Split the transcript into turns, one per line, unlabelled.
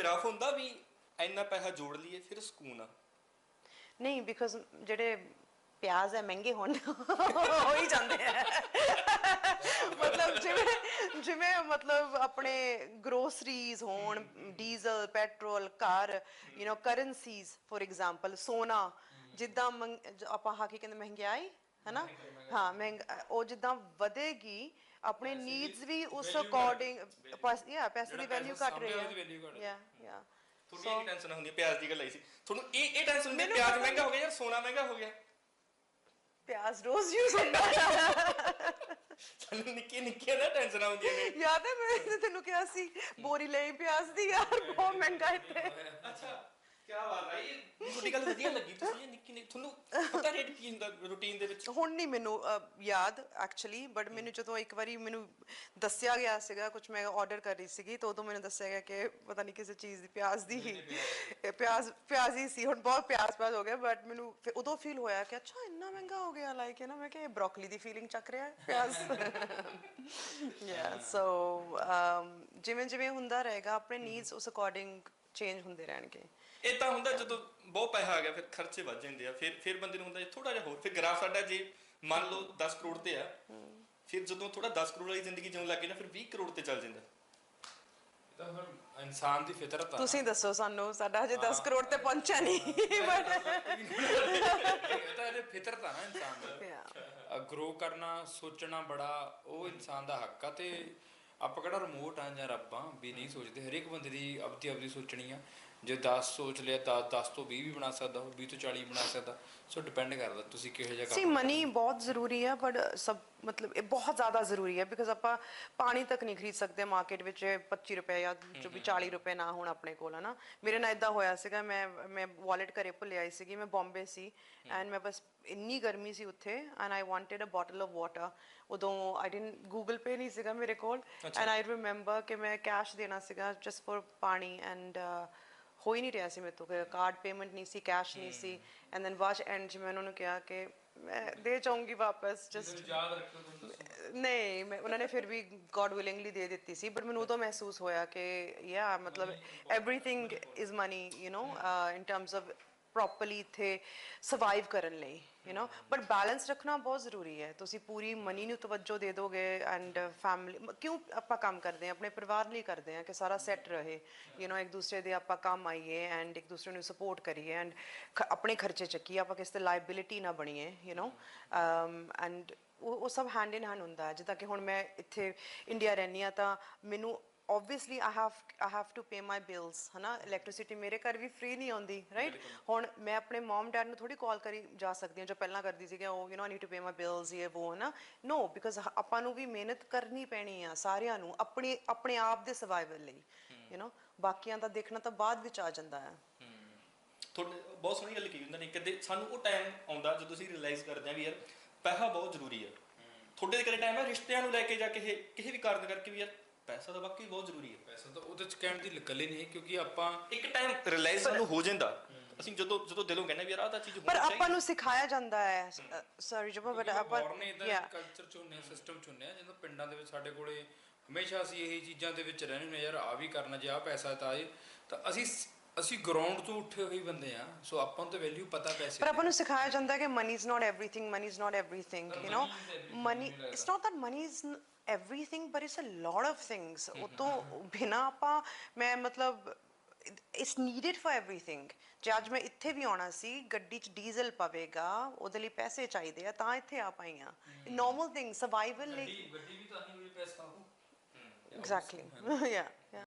Graph ਹੁੰਦਾ ਵੀ ਇੰਨਾ ਪੈਸਾ ਜੋੜ ਲਈਏ, ਫਿਰ ਸਕੂਨ ਆ।
ਨਹੀਂ ਬਿਕਾਜ਼ ਜਿਹੜੇ ਪਿਆਜ਼ ਹੈ, ਮਹਿੰਗੇ ਹੋਣ। ਹੋ ਹੀ ਜਾਂਦੇ ਆ। ਮਤਲਬ ਜਿਵੇਂ ਜਿਵੇਂ ਮਤਲਬ ਆਪਣੇ ਗਰੋਸਰੀਜ਼ ਹੋਣ diesel petrol car you know currencies for example ਸੋਨਾ, ਜਿੱਦਾਂ ਆਪਾਂ ਹਾਕੀ ਕਹਿੰਦੇ ਮਹਿੰਗਾਈ ਹੈਨਾ? ਹਾਂ ਮਹਿੰਗ ਉਹ ਜਿੱਦਾਂ ਵਧੇਗੀ ਆਪਣੇ ਨੀਡਸ ਵੀ ਉਸ ਅਕੋਰਡਿੰਗ ਯਾ ਪੈਸੇ ਦੀ ਵੈਲਿਊ ਘਟ ਰਹੀ ਹੈ ਯਾ ਯਾ
ਤੁਹਾਨੂੰ ਇਹ ਟੈਨਸ਼ਨ ਹੁੰਦੀ ਹੈ ਪਿਆਜ਼ ਦੀ ਗੱਲ ਆਈ ਸੀ। ਤੁਹਾਨੂੰ ਇਹ ਇਹ ਟੈਨਸ਼ਨ ਹੁੰਦੀ ਹੈ ਪਿਆਜ਼ ਮਹਿੰਗਾ ਹੋ ਗਿਆ ਯਾਰ ਸੋਨਾ ਮਹਿੰਗਾ ਹੋ ਗਿਆ?
ਪਿਆਜ਼ ਰੋਜ਼ ਯੂਜ਼ ਹੁੰਦਾ। ਹੈ
ਸਾਨੂੰ ਨਿੱਕੀ ਨਿੱਕੀਆਂ ਨਾ ਟੈਨਸ਼ਨਾਂ ਹੁੰਦੀਆਂ ਨੇ।
ਯਾਦ ਹੈ ਮੈਂ ਤੈਨੂੰ ਕਿਹਾ ਸੀ ਬੋਰੀ ਲਈ ਪਿਆਜ਼ ਦੀ ਯਾਰ ਬਹੁਤ ਮਹਿੰਗਾ ਇੱਥੇ।
ਅੱਛਾ ਕੀ ਬਾਤ ਹੈ ਇਹ ਤੁਹਾਡੀ ਗੱਲ ਵਧੀਆ ਲੱਗੀ ਤੁਸੀਂ ਨਿੱਕੀ ਨਿੱਕੀ ਤੁਹਾਨੂੰ ਪਤਾ ਰੇਟ ਕੀ ਹੁੰਦਾ ਰੂਟੀਨ ਦੇ ਵਿੱਚ?
ਹੁਣ ਨਹੀਂ ਮੈਨੂੰ ਯਾਦ ਐਕਚੁਅਲੀ ਬਟ ਮੈਨੂੰ ਜਦੋਂ ਇੱਕ ਵਾਰੀ ਮੈਨੂੰ ਦੱਸਿਆ ਗਿਆ ਸੀਗਾ ਕੁਝ ਮੈਂ ਆਰਡਰ ਕਰ ਰਹੀ ਸੀਗੀ ਤਾਂ ਉਦੋਂ ਮੈਨੂੰ ਦੱਸਿਆ ਗਿਆ ਕਿ ਪਤਾ ਨਹੀਂ ਕਿਸੇ ਚੀਜ਼ ਦੀ ਪਿਆਜ਼ ਦੀ ਪਿਆਜ਼। ਪਿਆਜ਼ ਹੀ ਸੀ ਹੁਣ ਬਹੁਤ ਪਿਆਜ਼ ਪਿਆਜ਼ ਹੋ ਗਿਆ ਬਟ ਮੈਨੂੰ ਫਿਰ ਉਦੋਂ ਫੀਲ ਹੋਇਆ ਕਿ ਅੱਛਾ ਇੰਨਾ ਮਹਿੰਗਾ ਹੋ ਗਿਆ ਲਾਈਕ ਹੈ ਨਾ ਮੈਂ ਕਿ ਬ੍ਰੋਕਲੀ ਦੀ ਫੀਲਿੰਗ ਚੱਕ ਰਿਹਾ ਹੈ ਪਿਆਜ਼। ਯਾ ਸੋ ਜਿਵੇਂ ਜਿਵੇਂ ਹੁੰਦਾ ਰਹੇਗਾ ਆਪਣੇ ਨੀਡਸ ਉਸ ਅਕੋਰਡਿੰਗ ਚੇਂਜ ਹੁੰਦੇ ਰਹਿਣਗੇ।
ਇਹ ਤਾਂ ਹੁੰਦਾ ਜਦੋਂ ਬਹੁਤ ਪੈਸਾ ਆ ਗਿਆ ਫਿਰ ਖਰਚੇ ਵੱਧ ਜਾਂਦੇ ਆ ਫਿਰ ਫਿਰ ਬੰਦੇ ਨੂੰ ਹੁੰਦਾ ਥੋੜਾ ਜਿਹਾ ਹੋਰ ਫਿਰ ਗ੍ਰਾਫ ਸਾਡਾ ਜੇ ਮੰਨ ਲਓ 10 ਕਰੋੜ ਤੇ ਆ ਫਿਰ ਜਦੋਂ ਥੋੜਾ 10 ਕਰੋੜ ਵਾਲੀ ਜ਼ਿੰਦਗੀ ਜਿਉਣ ਲੱਗੇ ਨਾ ਫਿਰ 20 ਕਰੋੜ ਤੇ ਚੱਲ ਜਾਂਦਾ।
ਇਹ ਤਾਂ ਇਨਸਾਨ ਦੀ ਫਿਤਰਤ ਆ।
ਤੁਸੀਂ ਦੱਸੋ ਸਾਨੂੰ ਸਾਡਾ ਹਜੇ 10 ਕਰੋੜ ਤੇ ਪਹੁੰਚਿਆ ਨਹੀਂ ਬਟ
ਇਹ ਤਾਂ ਇਹਦੇ ਫਿਤਰਤ ਆ ਨਾ ਇਨਸਾਨ ਦੀ. ਗਰੋ ਕਰਨਾ ਸੋਚਣਾ ਬੜਾ ਉਹ ਇਨਸਾਨ ਦਾ ਹੱਕ ਆ ਤੇ ਆਪਾਂ ਕਿਹੜਾ ਰਿਮੋਟ ਆ ਜਾਂ ਰੱਬਾਂ ਵੀ ਨਹੀਂ ਸੋਚਦੇ ਹਰੇਕ ਬੰਦੇ ਦੀ ਆਪਦੀ ਆਪਦੀ ਸੋਚਣੀ ਆ। ਜੇ 10 ਸੋਚ ਲਿਆ ਤਾਂ 10 ਤੋਂ 20 ਵੀ ਬਣਾ ਸਕਦਾ ਉਹ 20 ਤੋਂ 40 ਬਣਾ ਸਕਦਾ ਸੋ ਡਿਪੈਂਡ ਕਰਦਾ ਤੁਸੀਂ ਕਿਹੋ ਜਿਹਾ
ਸੀ
ਕੰਮ
ਮਨੀ ਬਹੁਤ ਜ਼ਰੂਰੀ ਹੈ ਬਟ ਸਭ ਮਤਲਬ ਇਹ ਬਹੁਤ ਜ਼ਿਆਦਾ ਜ਼ਰੂਰੀ ਹੈ ਬਿਕਾਜ਼ ਆਪਾਂ ਪਾਣੀ ਤੱਕ ਨਹੀਂ ਖਰੀਦ ਸਕਦੇ ਮਾਰਕੀਟ ਵਿੱਚ 25 ਰੁਪਏ ਜਾਂ ਜੋ ਵੀ 40 ਰੁਪਏ ਨਾ ਹੋਣ ਆਪਣੇ ਕੋਲ ਹੈ ਨਾ ਮੇਰੇ ਨਾਲ ਇਦਾਂ ਹੋਇਆ ਸੀਗਾ ਮੈਂ ਮੈਂ ਵਾਲਟ ਘਰੇ ਭੁੱਲ ਆਈ ਸੀਗੀ ਮੈਂ ਬੰਬੇ ਸੀ ਐਂਡ ਮੈਂ ਬਸ ਇੰਨੀ ਗਰਮੀ ਸੀ ਉੱਥੇ and I wanted a bottle of water ਉਦੋਂ ਆਈ ਡਿਡਨਟ ਗੂਗਲ ਪੇ ਨਹੀਂ ਸੀਗਾ ਮੇਰੇ ਕੋਲ ਐਂਡ ਆਈ ਰਿਮੈਂਬਰ ਕਿ ਮੈਂ ਕੈਸ਼ ਦੇਣਾ ਸੀਗਾ ਜਸਟ ਫॉर ਪਾਣੀ ਐਂਡ ਹੋ ਹੀ ਨਹੀਂ ਰਿਹਾ ਸੀ ਮੇਰੇ ਤੋਂ ਕਾਰਡ ਪੇਮੈਂਟ ਨਹੀਂ ਸੀ ਕੈਸ਼ ਨਹੀਂ ਸੀ ਐਂਡ ਦੈਨ ਵਾਚ ਐਂਡ ਜਿਵੇਂ ਉਹਨਾਂ ਨੂੰ ਕਿਹਾ ਕਿ ਮੈਂ ਦੇ ਚਾਹੂੰਗੀ ਵਾਪਸ ਜਸਟ
ਯਾਦ ਰੱਖੋ ਤੁਸੀਂ
ਨਹੀਂ ਮੈਂ ਉਹਨਾਂ ਨੇ ਫਿਰ ਵੀ ਗੋਡ ਵਿਲਿੰਗਲੀ ਦੇ ਦਿੱਤੀ ਸੀ ਬਟ ਮੈਨੂੰ ਉਦੋਂ ਮਹਿਸੂਸ ਹੋਇਆ ਕਿ ਯਾ ਮਤਲਬ everything is money you know in terms of properly ਇੱਥੇ ਸਰਵਾਈਵ ਕਰਨ ਲਈ ਯੂ نو ਬਟ ਬੈਲੈਂਸ ਰੱਖਣਾ ਬਹੁਤ ਜ਼ਰੂਰੀ ਹੈ ਤੁਸੀਂ ਪੂਰੀ ਮਨੀ ਨੂੰ ਤਵੱਜੋ ਦੇ ਦੋਗੇ ਐਂਡ ਫੈਮਿਲੀ ਕਿਉਂ ਆਪਾਂ ਕੰਮ ਕਰਦੇ ਹਾਂ ਆਪਣੇ ਪਰਿਵਾਰ ਲਈ ਕਰਦੇ ਹਾਂ ਕਿ ਸਾਰਾ ਸੈੱਟ ਰਹੇ ਯੂ نو ਇੱਕ ਦੂਸਰੇ ਦੇ ਆਪਾਂ ਕੰਮ ਆਈਏ ਐਂਡ ਇੱਕ ਦੂਸਰੇ ਨੂੰ ਸਪੋਰਟ ਕਰੀਏ ਐਂਡ ਆਪਣੇ ਖਰਚੇ ਚੱਕੀਏ ਆਪਾਂ ਕਿਸੇ ਤੇ ਲਾਇਬਿਲਿਟੀ ਨਾ ਬਣੀਏ ਯੂ نو ਐਂਡ ਉਹ ਉਹ ਸਭ ਹੈਂਡ ਇਨ ਹੈਂਡ ਹੁੰਦਾ ਹੈ ਜਿੱਦਾਂ ਕਿ ਹੁਣ ਮੈਂ ਇੱਥੇ ਇੰਡੀਆ ਰਹਿੰਦੀ ਆ ਤਾਂ ਮੈਨੂੰ obviously i have i have to pay my bills ਹਨਾ ਇਲੈਕਟ੍ਰਿਸਿਟੀ ਮੇਰੇ ਘਰ ਵੀ ਫ੍ਰੀ ਨਹੀਂ ਆਉਂਦੀ ਰਾਈਟ ਹੁਣ ਮੈਂ ਆਪਣੇ ਮਮ ਡੈਡ ਨੂੰ ਥੋੜੀ ਕਾਲ ਕਰੀ ਜਾ ਸਕਦੀ ਹਾਂ ਜੋ ਪਹਿਲਾਂ ਕਰਦੀ ਸੀ ਕਿ ਉਹ you know need to pay my bills ਇਹ ਉਹ ਹਨਾ ਨੋ ਬਿਕਾਜ਼ ਆਪਾਂ ਨੂੰ ਵੀ ਮਿਹਨਤ ਕਰਨੀ ਪੈਣੀ ਆ ਸਾਰਿਆਂ ਨੂੰ ਆਪਣੇ ਆਪਣੇ ਆਪ ਦੇ ਸਰਵਾਈਵਲ ਲਈ ਯੂ نو ਬਾਕੀਆਂ ਦਾ ਦੇਖਣਾ ਤਾਂ ਬਾਅਦ ਵਿੱਚ ਆ ਜਾਂਦਾ ਹੈ
ਤੁਹਾਡੇ ਬਹੁਤ ਸੋਹਣੀ ਗੱਲ ਕੀਤੀ ਉਹਨਾਂ ਨੇ ਕਦੇ ਸਾਨੂੰ ਉਹ ਟਾਈਮ ਆਉਂਦਾ ਜਦੋਂ ਅਸੀਂ ਰਿਅਲਾਈਜ਼ ਕਰਦੇ ਆ ਵੀ ਯਾਰ ਪੈਸਾ ਬਹੁਤ ਜ਼ਰੂਰੀ ਹੈ ਤੁਹਾਡੇ ਦੇ ਕਦੇ ਟਾਈਮ ਹੈ ਰਿਸ਼ਤਿਆਂ ਨੂੰ ਲੈ ਕੇ ਜਾਂ ਕਿਸੇ ਕਿਸੇ ਵੀ ਕਾਰਨ ਕਰਕੇ ਵੀ ਯਾਰ ਪੈਸਾ ਤਾਂ ਵਾਕਈ ਬਹੁਤ ਜ਼ਰੂਰੀ ਹੈ।
ਪੈਸਾ ਤਾਂ ਉਹਦੇ ਚ ਕਹਿਣ ਦੀ ਗੱਲ ਹੀ ਨਹੀਂ ਕਿਉਂਕਿ ਆਪਾਂ
ਇੱਕ ਟਾਈਮ ਰਿਅਲਾਈਜ਼ ਸਾਨੂੰ ਹੋ ਜਾਂਦਾ। ਅਸੀਂ ਜਦੋਂ ਜਦੋਂ ਦਿਲੋਂ ਕਹਿੰਦੇ ਵੀ ਯਾਰ ਆਹ ਤਾਂ ਚੀਜ਼
ਪਰ ਆਪਾਂ ਨੂੰ ਸਿਖਾਇਆ ਜਾਂਦਾ ਹੈ। ਸੌਰੀ ਜਪਾ ਬਟ ਆਪਾਂ
ਨੇ. ਕਲਚਰ ਚ ਹੁੰਨੇ ਸਿਸਟਮ ਚ ਹੁੰਨੇ ਆ ਜਦੋਂ ਪਿੰਡਾਂ ਦੇ ਵਿੱਚ ਸਾਡੇ ਕੋਲੇ ਹਮੇਸ਼ਾ ਅਸੀਂ ਇਹੀ ਚੀਜ਼ਾਂ ਦੇ ਵਿੱਚ ਰਹਿੰਦੇ ਹੁੰਦੇ ਯਾਰ ਆ ਵੀ ਕਰਨਾ ਜੇ ਆ ਪੈਸਾ ਤਾਂ ਇਹ। ਤਾਂ ਅਸੀਂ ਅਸੀਂ ਗਰਾਊਂਡ ਤੋਂ ਉੱਠੇ ਹੋਏ ਬੰਦੇ ਆ ਸੋ ਆਪਾਂ ਨੂੰ ਤਾਂ ਵੈਲਿਊ ਪਤਾ ਪੈਸੇ
ਪਰ ਆਪਾਂ ਨੂੰ ਸਿਖਾਇਆ ਜਾਂਦਾ ਕਿ money is not everything money is not everything you know money it's not that money is everything but it's a lot of things ਉਹ ਤੋਂ ਬਿਨਾ ਆਪਾਂ ਮੈਂ ਮਤਲਬ ਇਟਸ ਨੀਡਡ ਫॉर एवरीथिंग ਜੇ ਅੱਜ ਮੈਂ ਇੱਥੇ ਵੀ ਆਉਣਾ ਸੀ ਗੱਡੀ 'ਚ ਡੀਜ਼ਲ ਪਵੇਗਾ ਉਹਦੇ ਲਈ ਪੈਸੇ ਚਾਹੀਦੇ ਆ ਤਾਂ ਇੱਥੇ ਆ ਪਾਈਆਂ ਨਾਰਮਲ ਥਿੰਗ ਸਰਵਾਈਵਲ ਲਈ
ਗੱਡੀ ਵੀ ਤਾਂ ਹੀ ਵੀ ਪੈਸਾ ਹੋ।
ਐਗਜ਼ੈਕਟਲੀ ਯਾ